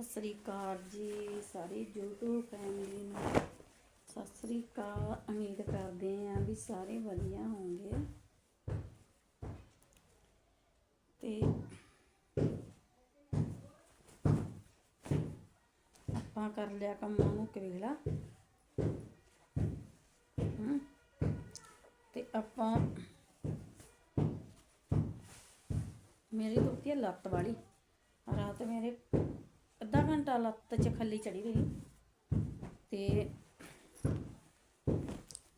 ਸਤਿ ਸ੍ਰੀ ਅਕਾਲ ਜੀ ਸਾਰੀ YouTube family ਨੂੰ ਸਤਿ ਸ੍ਰੀ ਅਕਾਲ। ਉਮੀਦ ਕਰਦੇ ਆਂ ਵੀ ਸਾਰੇ ਵਧੀਆ ਹੋਣਗੇ। ਤੇ ਆਪਾਂ ਕਰ ਲਿਆ ਕੰਮਾਂ ਨੂੰ ਕਵੇਲਾ। ਹਮ, ਤੇ ਆਪਾਂ ਮੇਰੀ ਦੁਖਦੀ ਹੈ ਲੱਤ ਵਾਲੀ। ਰਾਤ ਮੇਰੇ ਘੰਟਾ ਲੱਤ 'ਚ ਖੱਲੀ ਚੜੀ ਰਹੀ ਤੇ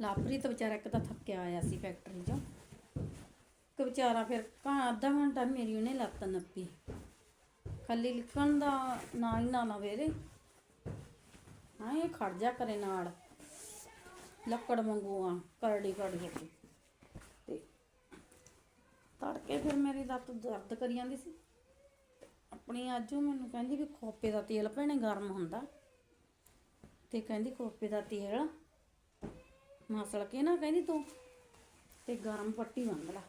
ਲਾਪਰੀਤ ਵਿਚਾਰਾ ਇੱਕ ਤਾਂ ਥੱਕਿਆ ਆਇਆ ਸੀ ਫੈਕਟਰੀ 'ਚੋਂ। ਇੱਕ ਵਿਚਾਰਾ ਫਿਰ ਘਾ ਅੱਧਾ ਘੰਟਾ ਮੇਰੀ ਉਹਨੇ ਲੱਤ ਨੱਪੀ। ਖੱਲੀ ਲਿਖਣ ਦਾ ਨਾ ਹੀ ਨਾ ਨਾ ਵੇਰੇ ਹਾਂ ਖੜ ਜਾ ਕਰੇ ਨਾਲ। ਲੱਕੜ ਵਾਂਗੂ ਆ, ਕਰੜੀ ਕਰੜੀ ਤੇ ਤੜਕੇ ਫਿਰ ਮੇਰੀ ਲੱਤ ਦਰਦ ਕਰੀ ਜਾਂਦੀ ਸੀ। ਆਪਣੀ ਅੱਜ ਉਹ ਮੈਨੂੰ ਕਹਿੰਦੀ ਵੀ ਖੋਪੇ ਦਾ ਤੇਲ ਭੈਣੇ ਗਰਮ ਹੁੰਦਾ। ਤੇ ਕਹਿੰਦੀ ਖੋਪੇ ਦਾ ਤੇਲ ਮਸਲ ਕੇ ਨਾ ਕਹਿੰਦੀ ਤੂੰ ਤੇ ਗਰਮ ਪੱਟੀ ਬੰਨ ਲਾ।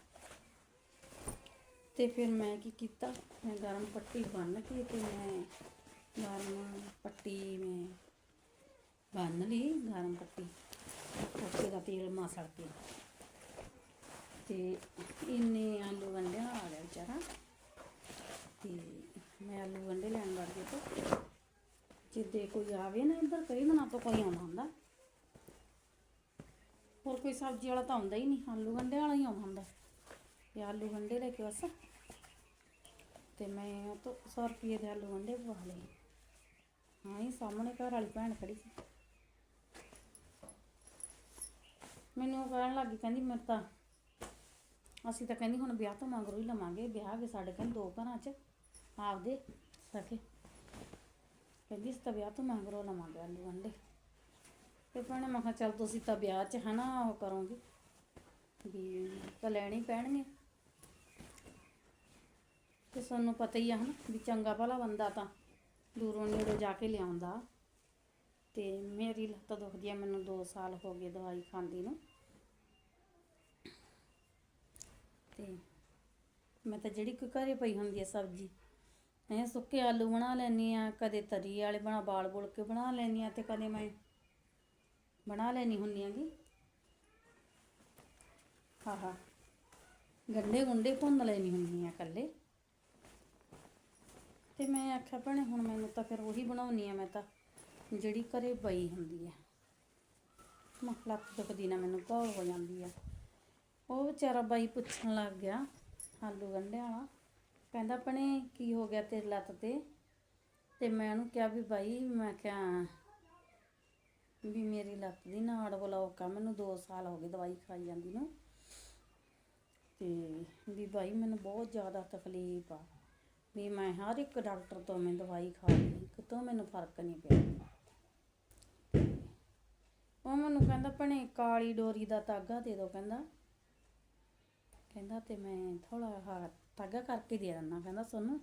ਤੇ ਫਿਰ ਮੈਂ ਕੀ ਕੀਤਾ, ਮੈਂ ਗਰਮ ਪੱਟੀ ਬੰਨ ਕੇ ਤੇ ਮੈਂ ਗਰਮ ਪੱਟੀ ਮੈਂ ਬੰਨ ਲਈ ਗਰਮ ਪੱਟੀ, ਖੋਪੇ ਦਾ ਤੇਲ ਮਸਲ ਕੇ। ਤੇ ਇੰਨੇ ਆਲੂ ਗੰਢੇ ਨਾਲ ਆ ਗਿਆ ਵਿਚਾਰਾ। ਤੇ ਮੈਂ ਆਲੂ ਗੰਢੇ ਲੈਣ ਵੜ ਗਈ ਤੇ। ਜਿੱਦੇ ਕੋਈ ਆਵੇ ਨਾ ਇੱਧਰ, ਕਈ ਦਿਨਾਂ ਤੋਂ ਕੋਈ ਆਉਂਦਾ ਹੁੰਦਾ। ਹੋਰ ਕੋਈ ਸਬਜ਼ੀ ਵਾਲਾ ਤਾਂ ਆਉਂਦਾ ਹੀ ਨਹੀਂ, ਆਲੂ ਗੰਢੇ ਵਾਲਾ ਹੀ ਆਉਂਦਾ ਹੁੰਦਾ। ਤੇ ਆਲੂ ਗੰਢੇ ਲੈ ਕੇ ਬਸ। ਤੇ ਮੈਂ ਉਹ ਤੋਂ 100 ਰੁਪਏ ਦੇ ਆਲੂ ਗੰਢੇ ਪਵਾ ਲਏ। ਹਾਂ ਹੀ ਸਾਹਮਣੇ ਘਰ ਵਾਲੀ ਭੈਣ ਖੜੀ ਸੀ। ਮੈਨੂੰ ਉਹ ਕਹਿਣ ਲੱਗੀ ਕਹਿੰਦੀ ਮੇਰੇ ਤਾਂ, ਅਸੀਂ ਤਾਂ ਕਹਿੰਦੀ ਹੁਣ ਵਿਆਹ ਤੋਂ ਮਗਰੋਂ ਹੀ ਲਵਾਂਗੇ, ਵਿਆਹ ਵੀ ਸਾਡੇ ਕਹਿੰਦੇ ਦੋ ਘਰਾਂ 'ਚ। ਆਪਦੇ ਸਕੇ। ਕਹਿੰਦੀ ਇਸ ਤਾਂ ਵਿਆਹ ਤੋਂ ਮਗਰੋਂ ਲਵਾਂਗੇ ਆਲੂ ਅੰਡੇ ਤੇ ਭੈਣੇ ਮੈਂ ਕਿਹਾ ਚੱਲ ਤੁਸੀਂ ਤਾਂ ਵਿਆਹ 'ਚ ਹਨਾ ਉਹ ਕਰੋਗੇ। ਵੀ ਤਾਂ ਲੈਣੇ ਪੈਣਗੇ। ਤੇ ਸਾਨੂੰ ਪਤਾ ਹੀ ਆ ਹਨਾ ਵੀ ਚੰਗਾ ਭਲਾ ਬੰਦਾ ਤਾਂ ਦੂਰੋਂ ਨੇੜੋਂ ਜਾ ਕੇ ਲਿਆਉਂਦਾ। ਤੇ ਮੇਰੀ ਲੱਤ ਦੁਖਦੀ ਆ, ਮੈਨੂੰ 2 ਸਾਲ ਹੋ ਗਏ ਦਵਾਈ ਖਾਂਦੀ ਨੂੰ। ਤੇ ਮੈਂ ਤਾਂ ਜਿਹੜੀ ਕੋਈ ਘਰੇ ਪਈ ਹੁੰਦੀ ਹੈ ਸਬਜ਼ੀ ਐ ਸੁੱਕੇ ਆਲੂ ਬਣਾ ਲੈਂਦੀ ਆ ਕਦੇ ਤਰੀ ਵਾਲੇ ਬਣਾ, ਬਾਲ ਬੁਲ ਕੇ ਬਣਾ ਲੈਂਦੀ ਆ ਤੇ ਕਦੇ ਮੈਂ ਬਣਾ ਲੈਣੀ ਹੁੰਦੀ ਆਗੀ ਆਹਾ, ਗੰਡੇ ਗੁੰਡੇ ਭੁੰਨ ਲੈਣੀ ਹੁੰਦੀ ਆ ਕੱਲੇ ਤੇ ਮੈਂ ਆਖਿਆ ਭੈਣੇ ਹੁਣ ਮੈਨੂੰ ਤਾਂ ਫਿਰ ਉਹੀ ਬਣਾਉਣੀ ਆ ਮੈਂ ਤਾਂ, ਜਿਹੜੀ ਘਰੇ ਪਈ ਹੁੰਦੀ ਆ ਮੈਂ ਲੱਤ ਦੁਖਦੀ ਨਾ ਮੈਨੂੰ ਘੋਲ ਹੋ ਜਾਂਦੀ ਆ। ਉਹ ਵਿਚਾਰਾ ਬਾਈ ਪੁੱਛਣ ਲੱਗ ਗਿਆ, ਆਲੂ ਗੰਢੇ ਵਾਲਾ। ਕਹਿੰਦਾ, ਭਣੇ, ਕੀ ਹੋ ਗਿਆ ਤੇਰੀ ਲੱਤ ਤੇ? ਤੇ ਮੈਂ ਉਹਨੂੰ ਕਿਹਾ ਵੀ, ਬਾਈ, ਮੈਂ ਕਿਹਾ ਵੀ ਮੇਰੀ ਲੱਤ ਦੀ ਨਾੜ ਬਲੌਕ ਆ, ਮੈਨੂੰ 2 ਸਾਲ ਹੋ ਗਏ ਦਵਾਈ ਖਾਈ ਜਾਂਦੀ ਨੂੰ। ਤੇ ਵੀ ਬਾਈ, ਮੈਨੂੰ ਬਹੁਤ ਜ਼ਿਆਦਾ ਤਕਲੀਫ ਆ ਵੀ ਮੈਂ ਹਰ ਇੱਕ ਡਾਕਟਰ ਤੋਂ ਮੈਂ ਦਵਾਈ ਖਾ ਲਈ, ਕਿਤੋਂ ਮੈਨੂੰ ਫ਼ਰਕ ਨਹੀਂ ਪਿਆ। ਉਹ ਮੈਨੂੰ ਕਹਿੰਦਾ, ਭਣੇ, ਕਾਲੀ ਡੋਰੀ ਦਾ ਤਾਗਾ ਦੇ ਦਿਓ ਕਹਿੰਦਾ। ਕਹਿੰਦਾ ਤੇ ਮੈਂ ਥੋੜਾ ਹਾ ਤਾਗਾ ਕਰਕੇ ਦੇ ਦਿੰਦਾ, ਕਹਿੰਦਾ ਸੋਨੂੰ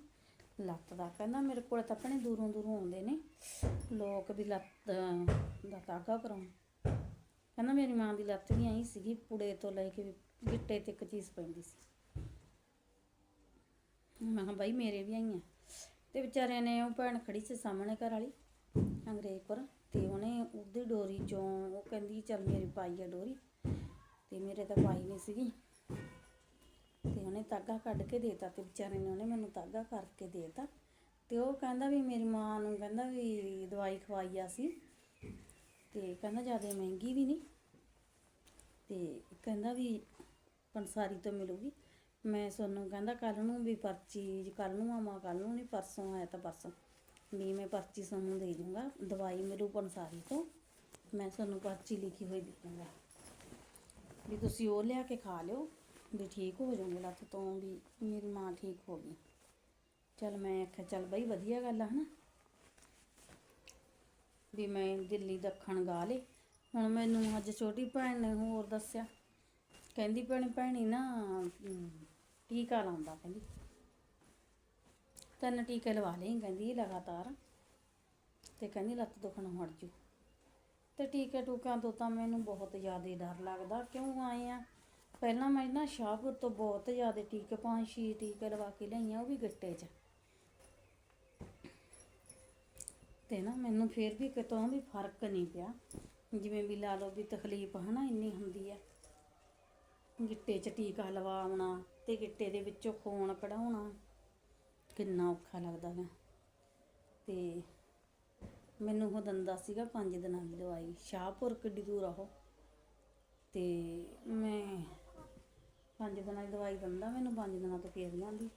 ਲੱਤ ਦਾ, ਕਹਿੰਦਾ ਮੇਰੇ ਕੋਲ ਤਾਂ ਆਪਣੇ ਦੂਰੋਂ ਦੂਰੋਂ ਆਉਂਦੇ ਨੇ, ਲੋਕ ਵੀ ਲੱਤ ਦਾ ਤਾਗਾ ਕਰਾਉਣ। ਕਹਿੰਦਾ ਮੇਰੀ ਮਾਂ ਦੀ ਲੱਤ ਵੀ ਆਈ ਸੀਗੀ, ਪੁੜੇ ਤੋਂ ਲੈ ਕੇ ਗਿੱਟੇ ਤੇ ਇੱਕ ਚੀਜ਼ ਪੈਂਦੀ ਸੀ। ਮੈਂ ਕਿਹਾ ਬਾਈ ਮੇਰੇ ਵੀ ਆਈਆਂ ਤੇ ਵਿਚਾਰਿਆਂ ਨੇ ਉਹ ਭੈਣ ਖੜੀ ਸੀ ਸਾਹਮਣੇ ਘਰ ਵਾਲੀ, ਅੰਗਰੇਜ਼ ਕੋਲ, ਤੇ ਉਹਨੇ ਉਹਦੀ ਡੋਰੀ ਚੋਂ, ਉਹ ਕਹਿੰਦੀ ਚੱਲ ਮੇਰੀ ਪਾਈ ਆ ਡੋਰੀ, ਤੇ ਮੇਰੇ ਤਾਂ ਪਾਈ ਨਹੀਂ ਸੀਗੀ। ਤੇ ਉਹਨੇ ਤਾਗਾ ਕੱਢ ਕੇ ਦੇਤਾ ਤੇ ਵਿਚਾਰੇ ਨੇ ਉਹਨੇ ਮੈਨੂੰ ਤਾਗਾ ਕਰਕੇ ਦੇਤਾ। ਤੇ ਉਹ ਕਹਿੰਦਾ ਵੀ ਮੇਰੀ ਮਾਂ ਨੂੰ ਕਹਿੰਦਾ ਵੀ ਦਵਾਈ ਖਵਾਈ ਆ ਸੀ ਤੇ ਕਹਿੰਦਾ ਜ਼ਿਆਦਾ ਮਹਿੰਗੀ ਵੀ ਨਹੀਂ। ਤੇ ਕਹਿੰਦਾ ਵੀ ਪੰਸਾਰੀ ਤੋਂ ਮਿਲੂਗੀ। ਮੈਂ ਤੁਹਾਨੂੰ ਕਹਿੰਦਾ ਕੱਲ ਨੂੰ ਵੀ ਪਰਚੀ ਕੱਲ ਨੂੰ ਆਵਾਂ ਕੱਲ ਨੂੰ ਨਹੀਂ, ਪਰਸੋਂ ਆਇਆ ਤਾਂ ਪਰਸੋਂ ਵੀ ਮੈਂ ਪਰਚੀ ਤੁਹਾਨੂੰ ਦੇ ਦੂੰਗਾ, ਦਵਾਈ ਮਿਲੂ ਪੰਸਾਰੀ ਤੋਂ। ਮੈਂ ਤੁਹਾਨੂੰ ਪਰਚੀ ਲਿਖੀ ਹੋਈ ਦੇ ਦੂੰਗਾ। ਵੀ ਤੁਸੀਂ ਉਹ ਲਿਆ ਕੇ ਖਾ ਲਿਓ। ਵੀ ਠੀਕ ਹੋ ਜਾਊਂਗੇ, ਲੱਤ ਤੋਂ ਵੀ ਮੇਰੀ ਮਾਂ ਠੀਕ ਹੋ ਗਈ। ਚਲ ਮੈਂ ਆਖਿਆ, ਚੱਲ ਬਈ ਵਧੀਆ ਗੱਲ ਆ, ਹਨਾ? ਵੀ ਮੈਂ ਦਿੱਲੀ ਦੱਖਣ ਗਾ ਲੇ ਹੁਣ ਮੈਨੂੰ ਅੱਜ ਛੋਟੀ ਭੈਣ ਨੇ ਹੋਰ ਦੱਸਿਆ। ਕਹਿੰਦੀ ਭੈਣ, ਭੈਣੀ ਨਾ ਟੀਕਾ ਲਾਉਂਦਾ, ਕਹਿੰਦੀ। ਤਿੰਨ ਟੀਕੇ ਲਵਾ ਲਈ, ਕਹਿੰਦੀ ਲਗਾਤਾਰ। ਤੇ ਕਹਿੰਦੀ, ਲੱਤ ਦੁਖਣ ਹਟ ਜੂ ਤੇ ਟੀਕੇ ਟੂਕਾਂ ਤੋਂ ਤਾਂ ਮੈਨੂੰ ਬਹੁਤ ਜ਼ਿਆਦਾ ਡਰ ਲੱਗਦਾ। ਕਿਉਂ ਆਏ ਆ? ਪਹਿਲਾਂ ਮੈਂ ਨਾ ਸ਼ਾਹਪੁਰ ਤੋਂ ਬਹੁਤ ਜ਼ਿਆਦਾ ਟੀਕੇ, ਪੰਜ ਛੇ ਟੀਕੇ ਲਵਾ ਕੇ ਲਈਆਂ ਉਹ ਵੀ ਗੱਟੇ 'ਚ। ਤੇ ਨਾ ਮੈਨੂੰ ਫੇਰ ਵੀ ਕਿਤੋਂ ਵੀ ਫ਼ਰਕ ਨਹੀਂ ਪਿਆ। ਜਿਵੇਂ ਵੀ ਲਾ ਲਓ ਵੀ ਤਕਲੀਫ ਹਨਾ ਇੰਨੀ ਹੁੰਦੀ ਹੈ ਗਿੱਟੇ 'ਚ ਟੀਕਾ ਲਵਾਉਣਾ ਤੇ ਗਿੱਟੇ ਦੇ ਵਿੱਚੋਂ ਖੂਨ ਕਢਾਉਣਾ, ਕਿੰਨਾ ਔਖਾ ਲੱਗਦਾ ਹੈ ਤੇ ਮੈਨੂੰ ਉਹ ਦੰਦਾ ਸੀਗਾ ਪੰਜ ਦਿਨਾਂ ਦੀ ਦਵਾਈ, ਸ਼ਾਹਪੁਰ ਕਿੱਡੀ ਦੂਰ ਆ ਉਹ। ਤੇ ਮੈਂ ਪੰਜ ਦਿਨਾਂ ਦੀ ਦਵਾਈ ਦਿੰਦਾ, ਮੈਨੂੰ ਪੰਜ ਦਿਨਾਂ ਤੋਂ ਫੇਰ ਲਿਆਂਦੀ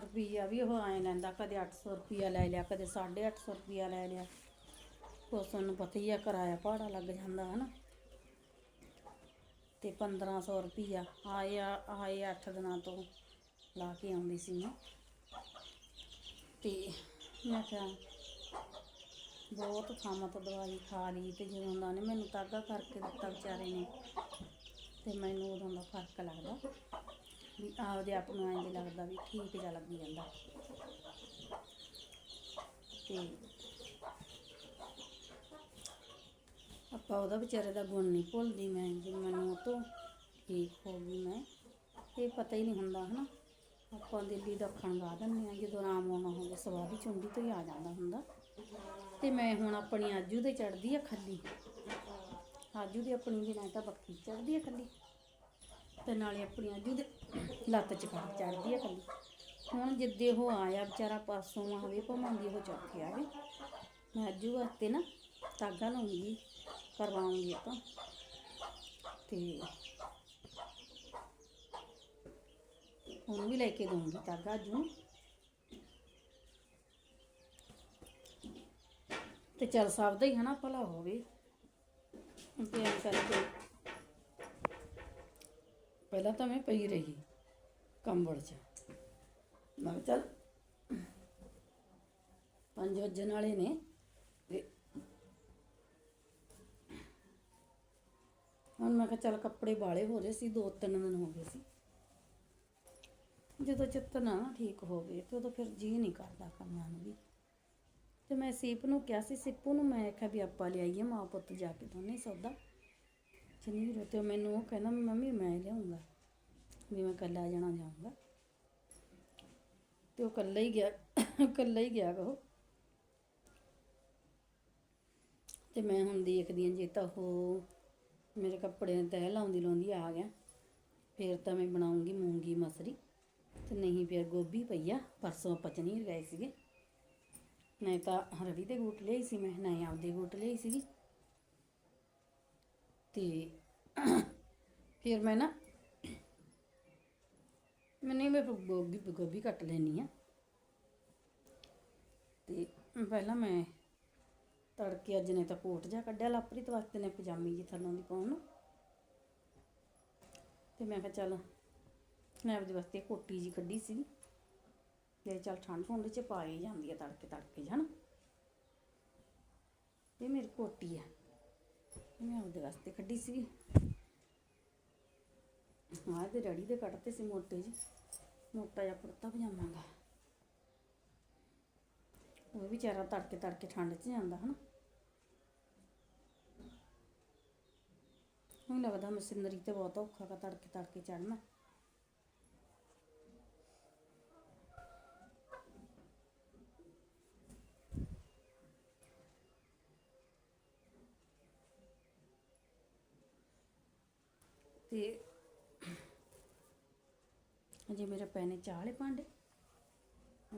ਰੁਪਈਆ ਵੀ ਉਹ ਆਏ ਲੈਂਦਾ, ਕਦੇ 800 ਰੁਪਈਆ ਲੈ ਲਿਆ, ਕਦੇ 850 ਰੁਪਈਆ ਲੈ ਲਿਆ। ਉਸ ਨੂੰ ਪਤਾ ਹੀ ਆ, ਕਿਰਾਇਆ ਭਾੜਾ ਲੱਗ ਜਾਂਦਾ, ਹਨਾ। ਤੇ 1500 ਰੁਪਈਆ ਆਏ ਆਏ 8 ਦਿਨਾਂ ਤੋਂ ਲਾ ਕੇ ਆਉਂਦੀ ਸੀ ਮੈਂ। ਤੇ ਮੈਂ ਕਿਹਾ, ਬਹੁਤ ਥਾਵਾਂ ਤੋਂ ਦਵਾਈ ਖਾ ਲਈ, ਤੇ ਜਦੋਂ ਉਹਨਾਂ ਨੇ ਮੈਨੂੰ ਤਾਗਾ ਕਰਕੇ ਦਿੱਤਾ ਵਿਚਾਰੇ ਨੇ ਤੇ ਮੈਨੂੰ ਉਦੋਂ ਦਾ ਫ਼ਰਕ ਲੱਗਦਾ ਵੀ ਆਪਦੇ ਆਪ ਨੂੰ ਇੰਝ ਲੱਗਦਾ ਵੀ ਠੀਕ ਜਿਹਾ ਲੱਗੀ ਜਾਂਦਾ। ਤੇ ਆਪਾਂ ਉਹਦਾ ਵਿਚਾਰੇ ਦਾ ਗੁਣ ਨਹੀਂ ਭੁੱਲਦੀ ਮੈਂ ਜੇ ਮੈਨੂੰ ਉਹ ਤੋਂ ਠੀਕ ਹੋ ਗਈ ਮੈਂ। ਇਹ ਪਤਾ ਹੀ ਨਹੀਂ ਹੁੰਦਾ, ਹਨਾ। ਆਪਾਂ ਦਿੱਲੀ ਦੱਖਣ ਗਾ ਦਿੰਦੇ ਆ ਜਦੋਂ ਆਰਾਮ ਆਉਣਾ ਹੋਵੇ ਸਵਾਦੀ ਚੁੰਡੀ ਤੋਂ ਹੀ ਆ ਜਾਂਦਾ ਹੁੰਦਾ। ਤੇ ਮੈਂ ਹੁਣ ਆਪਣੀ ਆਜੂ ਤੇ ਚੜਦੀ ਆ ਖੱਲੀ। ਆਜੂ ਦੀ ਆਪਣੀ ਦੀ ਨਾ ਤਾਂ ਬੱਕੀ ਚੜਦੀ ਹੈ ਖੱਲੀ ਤੇ ਨਾਲੇ ਆਪਣੀ ਆਜੂ ਦੇ ਲੱਤ ਚ ਕਰ ਚੜਦੀ ਆ ਖੱਲੀ ਹੁਣ ਜਿੱਦੇ ਉਹ ਆਇਆ ਵਿਚਾਰਾ ਪਾਸੋਂ ਆਵੇ ਭਵਾਂਦੀ ਉਹ ਚੱਕ ਆਵੇ, ਮੈਂ ਆਜੂ ਵਾਸਤੇ ਨਾ ਤਾਗਾ ਲਾਉਂਗੀ, ਕਰਵਾਉਂਗੀ ਆਪਾਂ। ਤੇ ਉਹਨੂੰ ਵੀ ਲੈ ਕੇ ਦਊਂਗੀ ਧਾਗਾ ਆਜੂ ਤੇ ਚੱਲ ਸਭ ਦਾ ਹੀ ਹਨਾ ਭਲਾ ਹੋਵੇ। ਤੇ ਕਰਕੇ। ਪਹਿਲਾਂ ਤਾਂ ਮੈਂ ਪਈ ਰਹੀ ਕੰਬਲ 'ਚ। ਮੈਂ ਕਿਹਾ ਚੱਲ ਪੰਜ ਵਜਣ ਵਾਲੇ ਨੇ ਤੇ ਹੁਣ ਮੈਂ ਕਿਹਾ ਚੱਲ ਕੱਪੜੇ ਬਾਲੇ ਹੋ ਰਹੇ ਸੀ, ਦੋ ਤਿੰਨ ਦਿਨ ਹੋ ਗਏ ਸੀ। ਜਦੋਂ ਚਿੱਤ ਨਾ ਨਾ ਠੀਕ ਹੋਵੇ ਤੇ ਉਦੋਂ ਫਿਰ ਜੀ ਨਹੀਂ ਕਰਦਾ ਕੰਮਾਂ ਨੂੰ। ਤੇ ਮੈਂ ਸੀਪ ਨੂੰ ਕਿਹਾ ਸੀ, ਸਿੱਪੂ ਨੂੰ ਮੈਂ ਕਿਹਾ ਵੀ ਆਪਾਂ ਲਿਆਈਏ ਮਾਂ ਪੁੱਤ ਜਾ ਕੇ ਦੋਨੇ ਸੌਦਾ। ਚਨੀਰ ਤੇ ਮੈਨੂੰ ਉਹ ਕਹਿੰਦਾ ਵੀ ਮੰਮੀ ਮੈਂ ਲਿਆਉਂਗਾ, ਵੀ ਮੈਂ ਕੱਲਾ ਜਾਣਾ ਜਾਊਂਗਾ। ਤੇ ਉਹ ਕੱਲਾ ਹੀ ਗਿਆ ਕੱਲਾ ਹੀ ਗਿਆ ਉਹ। ਤੇ ਮੈਂ ਹੁਣ ਦੇਖਦੀ ਹਾਂ, ਜੇ ਤਾਂ ਉਹ ਮੇਰੇ ਕੱਪੜੇ ਨੇ ਤਹਿ ਲਾਉਂਦੀ ਲਾਉਂਦੀ ਆ ਗਿਆ, ਫਿਰ ਤਾਂ ਮੈਂ ਬਣਾਉਂਗੀ ਮੂੰਗੀ ਮਸਰੀ। ਤੇ ਨਹੀਂ, ਫਿਰ ਗੋਭੀ ਪਈ ਆ, ਪਰਸੋਂ ਆਪਾਂ ਚਨੀਰ ਗਏ ਸੀਗੇ। ਨਹੀਂ ਤਾਂ ਰਵੀ ਦੇ ਗੂਟ ਲਈ ਸੀ ਮੈਂ, ਨਹੀਂ ਆਪਦੇ ਗੂਟ ਲਈ ਸੀਗੀ। ਤੇ ਫਿਰ ਮੈਂ ਨਾ ਮੈਨੇ ਮੈਂ ਗੋਭੀ ਗੋਭੀ ਕੱਟ ਲੈਣੀ ਆ ਤੇ ਪਹਿਲਾਂ ਮੈਂ ਤੜਕੇ ਅੱਜ ਨੇ ਤਾਂ ਕੋਟ ਜਾ ਕੱਢਿਆ, ਲਾਪਰੀਤ ਵਾਸਤੇ ਨੇ ਪਜਾਮੀ ਜੀ ਥੱਲੋਂ ਦੀ ਪਾਉਣ ਨੂੰ। ਤੇ ਮੈਂ ਕਿਹਾ ਚੱਲ ਮੈਂ ਆਪਦੇ ਵਾਸਤੇ ਕੋਟੀ ਜੀ ਕੱਢੀ ਸੀ ਜੇ ਚੱਲ ਠੰਡ ਠੁੰਡ ਚ ਪਾ ਹੀ ਜਾਂਦੀ ਆ ਤੜਕੇ ਤੜਕੇ ਜਣ। ਇਹ ਮੇਰੀ ਕੋਟੀ ਆ। ਮੈਂ ਉਹਦੇ ਵਾਸਤੇ ਕੱਢੀ ਸੀ ਆਹ ਤੇ ਰੜੀ ਦੇ ਕੱਢਤੇ ਸੀ ਮੋਟੇ ਜੀ ਮੋਟਾ ਜਿਹਾ ਕੁੜਤਾ ਪਜਾਮਾਗਾ ਉਹ ਵਿਚਾਰਾ ਤੜਕੇ ਤੜਕੇ ਠੰਡ 'ਚ ਜਾਂਦਾ ਹਨਾ। ਹੁਣ ਲੱਗਦਾ ਮਸ਼ੀਨਰੀ ਤੇ ਬਹੁਤ ਔਖਾ ਕਾ ਤੜਕੇ ਤੜਕੇ ਚੜਨਾ ਤੇ ਅਜੇ ਮੇਰੇ ਪੈ ਨੇ ਭਾਂਡੇ।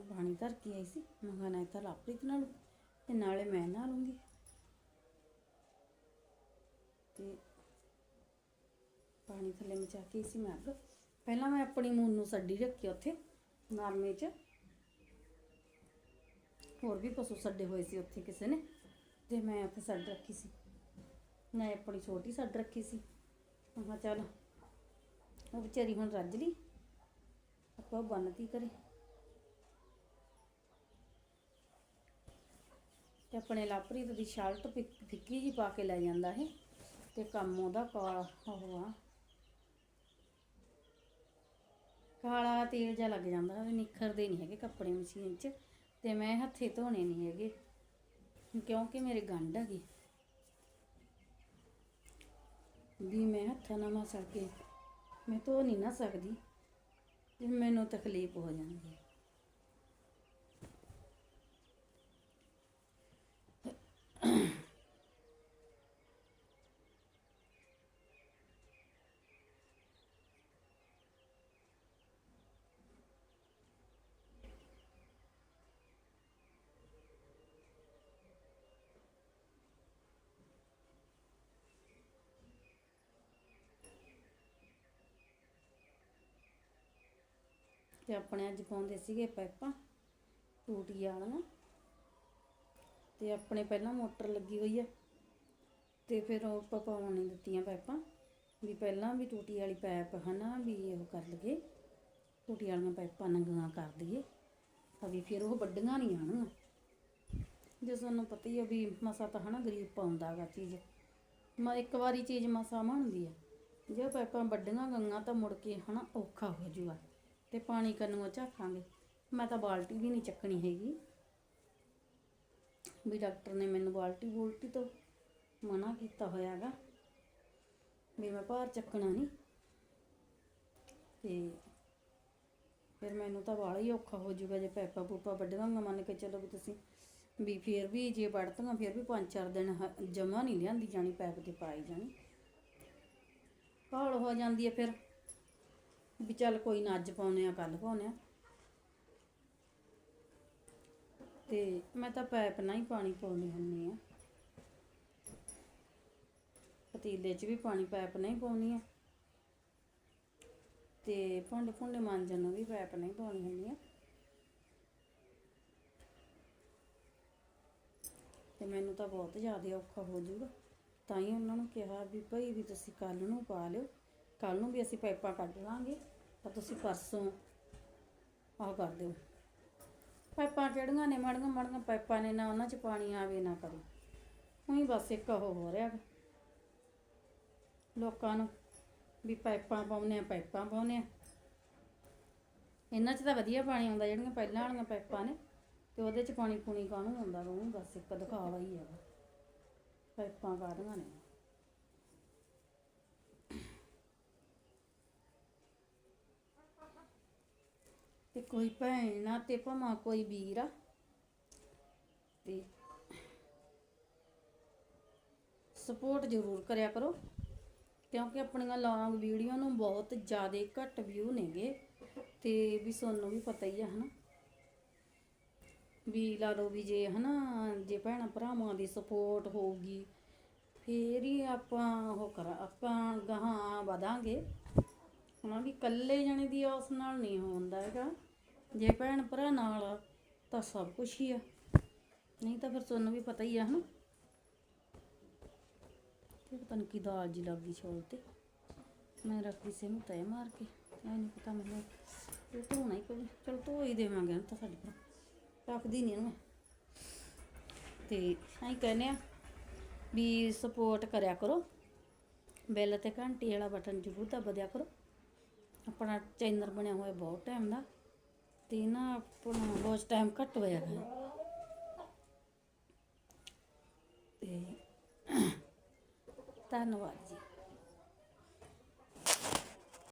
ਪਾਣੀ ਧਰ ਕੇ ਆਈ ਸੀ। ਮੈਂ ਕਿਹਾ ਨਾ ਤਾਂ ਲਾਪਰੀਤ ਨਾਲ ਤੇ ਨਾਲੇ ਮੈਂ ਨਾ ਲੂੰਗੀ ਤੇ ਪਾਣੀ ਥੱਲੇ ਮਚਾ ਕੇ ਸੀ ਮੈਂ ਅੱਗ ਪਹਿਲਾਂ ਮੈਂ ਆਪਣੀ ਮੂਨ ਨੂੰ ਛੱਡੀ ਰੱਖੀ ਉੱਥੇ, ਨਾਰਮੇ 'ਚ। ਹੋਰ ਵੀ ਪਸ਼ੂ ਛੱਡੇ ਹੋਏ ਸੀ ਉੱਥੇ ਕਿਸੇ ਨੇ। ਤੇ ਮੈਂ ਉੱਥੇ ਛੱਡ ਰੱਖੀ ਸੀ। ਮੈਂ ਆਪਣੀ ਛੋਟੀ ਸੱਡ ਰੱਖੀ ਸੀ। ਮੈਂ ਚੱਲ। ਉਹ ਵਿਚਾਰੀ ਹੁਣ ਰੱਜ ਲਈ। ਆਪਾਂ ਬੰਨਤੀ ਕਰੇ ਤੇ ਆਪਣੇ ਲਾਪਰੀਤ ਦੀ ਸ਼ਰਟ ਫਿੱਕ- ਫਿੱਕੀ ਜੀ ਪਾ ਕੇ ਲੈ ਜਾਂਦਾ ਇਹ। ਤੇ ਕੰਮ ਉਹਦਾ ਕਾਲਾ ਉਹ ਆ। ਕਾਲਾ ਤੇਲ ਜਿਹਾ ਲੱਗ ਜਾਂਦਾ ਵੀ ਨਿਖਰਦੇ ਨਹੀਂ ਹੈਗੇ ਕੱਪੜੇ ਮਸ਼ੀਨ 'ਚ। ਤੇ ਮੈਂ ਹੱਥੇ ਧੋਣੇ ਨਹੀਂ ਹੈਗੇ। ਕਿਉਂਕਿ ਮੇਰੇ ਗੰਢ ਹੈਗੇ। ਵੀ ਮੈਂ ਹੱਥਾਂ ਨਾਲ ਮਸਲ ਕੇ ਮੈਂ ਧੋ ਨਹੀਂ ਨਾ ਸਕਦੀ, ਤੇ ਮੈਨੂੰ ਤਕਲੀਫ ਹੋ ਜਾਂਦੀ ਹੈ। ਤੇ ਆਪਣੇ ਅੱਜ ਪਾਉਂਦੇ ਸੀਗੇ ਪਾਈਪਾਂ ਟੂਟੀ ਵਾਲੀਆਂ। ਤੇ ਆਪਣੇ ਪਹਿਲਾਂ ਮੋਟਰ ਲੱਗੀ ਹੋਈ ਆ, ਤੇ ਫਿਰ ਉਹ ਆਪਾਂ ਪਾਉਣ ਨਹੀਂ ਦਿੱਤੀਆਂ ਪਾਈਪਾਂ ਵੀ ਪਹਿਲਾਂ ਵੀ ਟੂਟੀ ਵਾਲੀ ਪਾਈਪ ਹਨਾ ਵੀ ਉਹ ਕਰ ਲਈਏ, ਟੂਟੀ ਵਾਲੀਆਂ ਪਾਈਪਾਂ ਨੰਗੀਆਂ ਕਰ ਦਈਏ, ਤਾਂ ਵੀ ਫਿਰ ਉਹ ਵੱਡੀਆਂ ਨਹੀਂ ਆਣਗੀਆਂ ਜੇ ਸਾਨੂੰ ਪਤਾ ਹੀ ਆ ਵੀ ਮਸਾ ਤਾਂ ਹਨਾ ਗਰੀਬ ਪਾਉਂਦਾ ਗਾ ਚੀਜ਼, ਮੈਂ ਇੱਕ ਵਾਰੀ ਚੀਜ਼ ਮਸਾ ਬਣਦੀ ਆ, ਜੇ ਪਾਈਪਾਂ ਵੱਡੀਆਂ ਗੰਗਾ ਤਾਂ ਮੁੜ ਕੇ ਹਨਾ ਔਖਾ ਹੋ ਜੂਗਾ। ਤੇ ਪਾਣੀ ਕੰਨੋਂ ਝਾਕਾਂਗੇ। ਮੈਂ ਤਾਂ ਬਾਲਟੀ ਵੀ ਨਹੀਂ ਚੱਕਣੀ ਹੈਗੀ। ਵੀ ਡਾਕਟਰ ਨੇ ਮੈਨੂੰ ਬਾਲਟੀ ਬੁਲਟੀ ਤੋਂ ਮਨਾ ਕੀਤਾ ਹੋਇਆਗਾ। ਵੀ ਮੈਂ ਭਾਰ ਚੱਕਣਾ ਨਹੀਂ। ਤੇ ਫਿਰ ਮੈਨੂੰ ਤਾਂ ਬਾਹਲਾ ਹੀ ਔਖਾ ਹੋ ਜਾਊਗਾ ਜੇ ਪੈਪਾ ਪੂਪਾ ਵੱਢਾਂਗਾ ਮੰਨ ਕੇ ਚਲੋ ਵੀ ਤੁਸੀਂ। ਵੀ ਫਿਰ ਵੀ ਜੇ ਵੱਢਦਾਂਗਾ ਫਿਰ ਵੀ ਪੰਜ ਚਾਰ ਦਿਨ ਜਮਾ ਨਹੀਂ ਲਿਆਂਦੀ ਜਾਣੀ, ਪੈਪ ਤੇ ਪਾਈ ਜਾਣੀ। ਕਾਲ ਹੋ ਜਾਂਦੀ ਹੈ ਫਿਰ। ਵੀ ਚੱਲ ਕੋਈ ਨਾ, ਅੱਜ ਪਾਉਨੇ ਆ ਕੱਲ ਪਾਉਨੇ ਆ ਤੇ ਮੈਂ ਤਾਂ ਪੈਪ ਨਾਲ ਹੀ ਪਾਣੀ ਪਾਉਂਦੀ ਹੁੰਨੀ ਆ ਪਤੀਲੇ 'ਚ ਵੀ ਪਾਣੀ, ਪੈਪ ਨਹੀਂ ਪਾਉਣੀ ਆ ਤੇ ਭਾਂਡੇ, ਭੁੰਡੇ ਮਾਂਜਣ ਨੂੰ ਵੀ ਪੈਪ ਨਹੀਂ ਪਾਉਣੀ ਹੁੰਦੀ ਆ ਤੇ ਮੈਨੂੰ ਤਾਂ ਬਹੁਤ ਜ਼ਿਆਦਾ ਔਖਾ ਹੋ ਜਾਊਗਾ। ਤਾਂ ਹੀ ਉਹਨਾਂ ਨੂੰ ਕਿਹਾ ਵੀ ਭਾਈ ਵੀ ਤੁਸੀਂ ਕੱਲ ਨੂੰ ਪਾ ਲਿਓ। ਕੱਲ ਨੂੰ ਵੀ ਅਸੀਂ ਪਾਈਪਾਂ ਕੱਢ ਲਾਂਗੇ। ਤਾਂ ਤੁਸੀਂ ਪਰਸੋਂ ਆਹ ਕਰ ਦਿਓ। ਪਾਈਪਾਂ ਕਿਹੜੀਆਂ ਨੇ ਮਾੜੀਆਂ ਮਾੜੀਆਂ ਪਾਈਪਾਂ ਨੇ ਨਾ ਉਹਨਾਂ 'ਚ ਪਾਣੀ ਆਵੇ ਨਾ ਕਰੇ। ਉਹੀ ਬਸ ਇੱਕ ਉਹ ਹੋ ਰਿਹਾ ਲੋਕਾਂ ਨੂੰ ਵੀ ਪਾਈਪਾਂ ਪਾਉਨੇ ਆ, ਪਾਈਪਾਂ ਪਾਉਨੇ ਆ। ਇਹਨਾਂ 'ਚ ਤਾਂ ਵਧੀਆ ਪਾਣੀ ਆਉਂਦਾ, ਜਿਹੜੀਆਂ ਪਹਿਲਾਂ ਵਾਲੀਆਂ ਪਾਈਪਾਂ ਨੇ। ਤੇ ਉਹਦੇ 'ਚ ਪਾਣੀ ਪੂਣੀ ਕਾਹਨੂੰ ਆਉਂਦਾ ਵਾ? ਉਹ ਬਸ ਇੱਕ ਦਿਖਾਵਾ ਹੀ ਹੈਗਾ ਪਾਈਪਾਂ ਕਾਹਦੀਆਂ ਨੇ? ਤੇ ਕੋਈ ਭੈਣ ਆ ਤੇ ਭਾਵਾਂ ਕੋਈ ਵੀਰ ਆ। ਤੇ ਸਪੋਰਟ ਜ਼ਰੂਰ ਕਰਿਆ ਕਰੋ, ਕਿਉਂਕਿ ਆਪਣੀਆਂ ਲੌਂਗ ਵੀਡੀਓ ਨੂੰ ਬਹੁਤ ਜ਼ਿਆਦਾ ਘੱਟ ਵਿਊ ਨੇਗੇ, ਤੇ ਵੀ ਤੁਹਾਨੂੰ ਵੀ ਪਤਾ ਹੀ ਆ, ਹਨਾ। ਵੀ ਲਾ ਲਓ ਵੀ ਜੇ, ਹਨਾ, ਜੇ ਭੈਣਾਂ ਭਰਾਵਾਂ ਦੀ ਸਪੋਰਟ ਹੋਊਗੀ, ਫੇਰ ਹੀ ਆਪਾਂ ਉਹ ਕਰਾਂ, ਆਪਾਂ ਗਾਹਾਂ ਵਧਾਂਗੇ। ਹਨਾ ਵੀ ਇਕੱਲੇ ਜਣੇ ਦੀ ਉਸ ਨਾਲ ਨਹੀਂ ਹੁੰਦਾ ਹੈਗਾ। ਜੇ ਭੈਣ ਭਰਾ ਨਾਲ ਆ, ਤਾਂ ਸਭ ਕੁਝ ਹੀ ਆ। ਨਹੀਂ ਤਾਂ ਫਿਰ ਤੁਹਾਨੂੰ ਵੀ ਪਤਾ ਹੀ ਆ ਹਨਾ? ਤੇ ਪਤਾ ਨਹੀਂ ਕੀ ਦਾਲ ਜੀ ਲੱਗ ਗਈ ਛੋਲ ਤੇ। ਮੈਂ ਰੱਖਦੀ ਸੀ ਨੂੰ ਤੈ ਮਾਰ ਕੇ। ਐ ਨਹੀਂ ਪਤਾ ਮੈਨੂੰ ਇਹ ਧੋਣਾ ਹੀ ਪਊ। ਚਲ ਧੋ ਹੀ ਦੇਵਾਂਗੇ ਨਾ ਤਾਂ ਸਾਡੇ ਕੋਲ। ਰੱਖਦੀ ਨਹੀਂ ਇਹਨੂੰ ਮੈਂ। ਤੇ ਐਂ ਕਹਿੰਦੇ ਆ ਵੀ ਸਪੋਰਟ ਕਰਿਆ ਕਰੋ। ਬੈਲ ਤੇ ਘੰਟੀ ਵਾਲਾ ਬਟਨ ਜ਼ਰੂਰ ਦਬਾ ਦਿਆ ਕਰੋ। ਆਪਣਾ ਚੈਨਲ ਬਣਿਆ ਹੋਇਆ ਬਹੁਤ ਟਾਈਮ ਦਾ। ਤੇ ਨਾ ਆਪਣਾ ਬਹੁਤ ਟਾਈਮ ਘੱਟ ਹੋਇਆ ਹੈ ਤੇ ਧੰਨਵਾਦ ਜੀ।